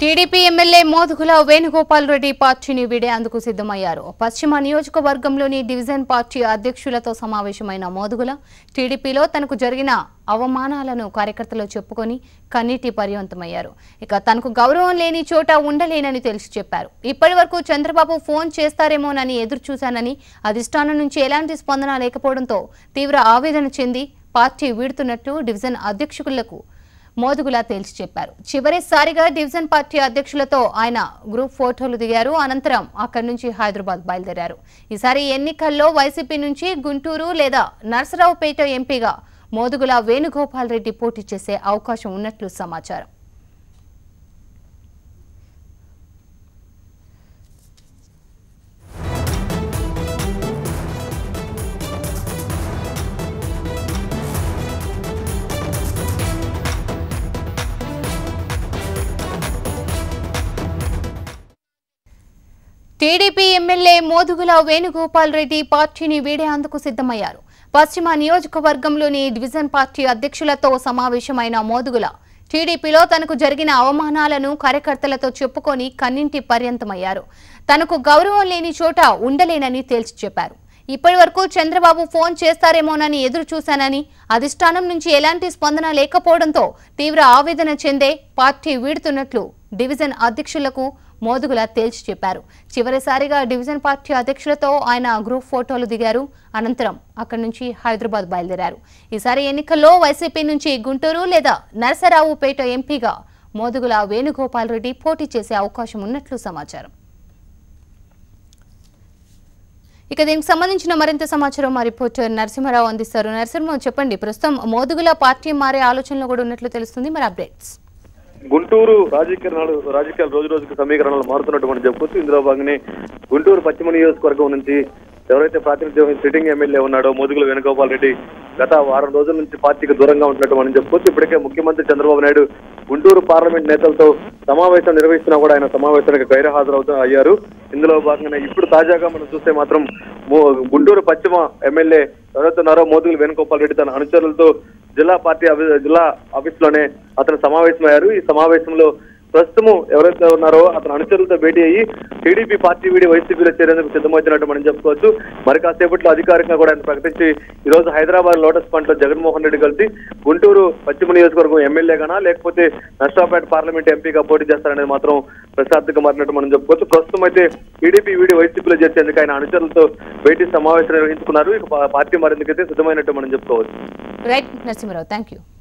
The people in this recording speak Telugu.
టీడీపీ ఎమ్మెల్యే మోదుగుల వేణుగోపాల్ రెడ్డి పార్టీని వీడేందుకు సిద్ధమయ్యారు. పశ్చిమ నియోజకవర్గంలోని డివిజన్ పార్టీ అధ్యక్షులతో సమావేశమైన మోదుగుల టీడీపీలో తనకు జరిగిన అవమానాలను కార్యకర్తలు చెప్పుకొని కన్నీటి పర్యంతమయ్యారు. ఇక తనకు గౌరవం లేని చోట ఉండలేనని తెలిసి చెప్పారు. ఇప్పటి వరకు చంద్రబాబు ఫోన్ చేస్తారేమోనని ఎదురు చూశానని అధిష్టానం నుంచి ఎలాంటి స్పందన లేకపోవడంతో తీవ్ర ఆవేదన చెంది పార్టీ వీడుతున్నట్టు డివిజన్ అధ్యక్షులకు మోదుగులా తేల్చి చెప్పారు. చివరిసారిగా డివిజన్ పార్టీ అధ్యక్షులతో ఆయన గ్రూప్ ఫోటోలు దిగారు. అనంతరం అక్కడి నుంచి హైదరాబాద్ బయలుదేరారు. ఈసారి ఎన్నికల్లో వైసీపీ నుంచి గుంటూరు లేదా నరసరావుపేట ఎంపీగా మోదుగుల వేణుగోపాల్ రెడ్డి పోటీ చేసే అవకాశం ఉన్నట్లు సమాచారం. టీడీపీ ఎమ్మెల్యే మోదుగుల వేణుగోపాల్ రెడ్డి పార్టీని వీడేందుకు సిద్ధమయ్యారు. పశ్చిమ నియోజకవర్గంలోని డివిజన్ పార్టీ అధ్యక్షులతో సమావేశమైన మోదుగుల టీడీపీలో తనకు జరిగిన అవమానాలను కార్యకర్తలతో చెప్పుకొని కన్నింటి పర్యంతమయ్యారు. తనకు గౌరవం లేని చోట ఉండలేనని తేల్చి చెప్పారు. ఇప్పటి వరకు చంద్రబాబు ఫోన్ చేస్తారేమోనని ఎదురు చూశానని అధిష్టానం నుంచి ఎలాంటి స్పందన లేకపోవడంతో తీవ్ర ఆవేదన చెందే పార్టీ వీడుతున్నట్లు డివిజన్ అధ్యక్షులకు మోదుగుల తేల్చి చెప్పారు. చివరిసారిగా డివిజన్ పార్టీ అధ్యక్షులతో ఆయన గ్రూప్ ఫోటోలు దిగారు. అనంతరం అక్కడి నుంచి హైదరాబాద్ బయలుదేరారు. ఈసారి ఎన్నికల్లో వైసీపీ నుంచి గుంటూరు లేదా నరసరావుపేట ఎంపీగా మోదుగుల వేణుగోపాల్ రెడ్డి పోటీ చేసే అవకాశం ఉన్నట్లు సమాచారం. ఇక దీనికి సంబంధించిన మరింత సమాచారం మా రిపోర్టర్ నరసింహారావు అందిస్తారు. నరసింహరావు చెప్పండి. ప్రస్తుతం మోదుగుల పార్టీ మారే ఆలోచనలో కూడా ఉన్నట్లు తెలుస్తుంది. మరి అప్డేట్స్? గుంటూరు రాజకీయాలు రాజకీయాలు రోజు రోజుకు సమీకరణలు మారుతున్నట్టు మనం చెప్పుకోవచ్చు ఇందులో భాగంగానే గుంటూరు పశ్చిమ నియోజకవర్గం నుంచి ఎవరైతే ప్రాతినిధ్యం సిట్టింగ్ ఎమ్మెల్యే ఉన్నాడో మోదుగుల వేణుగోపాల్ రెడ్డి గత వారం రోజుల నుంచి పార్టీకి దూరంగా ఉంటున్నట్టు మనం చెప్పుకోవచ్చు. ఇప్పటికే ముఖ్యమంత్రి చంద్రబాబు నాయుడు గుంటూరు పార్లమెంట్ నేతలతో సమావేశం నిర్వహిస్తున్నా కూడా ఆయన సమావేశానికి గైరహాజరవుతూ అయ్యారు. ఇందులో భాగంగానే ఇప్పుడు తాజాగా మనం చూస్తే మాత్రం గుంటూరు పశ్చిమ ఎమ్మెల్యే ఎవరైతే ఉన్నారో మోదుగుల వేణుగోపాల్ రెడ్డి తన అనుచరులతో జిల్లా పార్టీ జిల్లా ఆఫీస్లోనే అతను సమావేశమయ్యారు. ఈ సమావేశంలో ప్రస్తుతము ఎవరైతే ఉన్నారో అతను అనుచరులతో భేటీ అయ్యి టీడీపీ పార్టీ వీడి వైసీపీలో చేరేందుకు సిద్ధమవుతున్నట్టు మనం చెప్పుకోవచ్చు. మరి కాసేపట్లో అధికారికంగా కూడా ఆయన ప్రకటించి ఈ రోజు హైదరాబాద్ లోటస్ పంట్లో జగన్మోహన్ రెడ్డి కలిసి గుంటూరు పశ్చిమ నియోజకవర్గం ఎమ్మెల్యేగానా లేకపోతే నష్టాపేట పార్లమెంట్ ఎంపీగా పోటీ చేస్తారనేది మాత్రం ప్రశాంతంగా మారినట్టు మనం చెప్పుకోవచ్చు. ప్రస్తుతం అయితే టీడీపీ వీడి వైసీపీలో చేర్చేందుకు ఆయన అనుచరులతో భేటీ సమావేశం నిర్వహించుకున్నారు. ఇక పార్టీ మరిందుకైతే సిద్ధమైనట్టు మనం చెప్పుకోవచ్చు. Right, Narasimha Rao, thank you.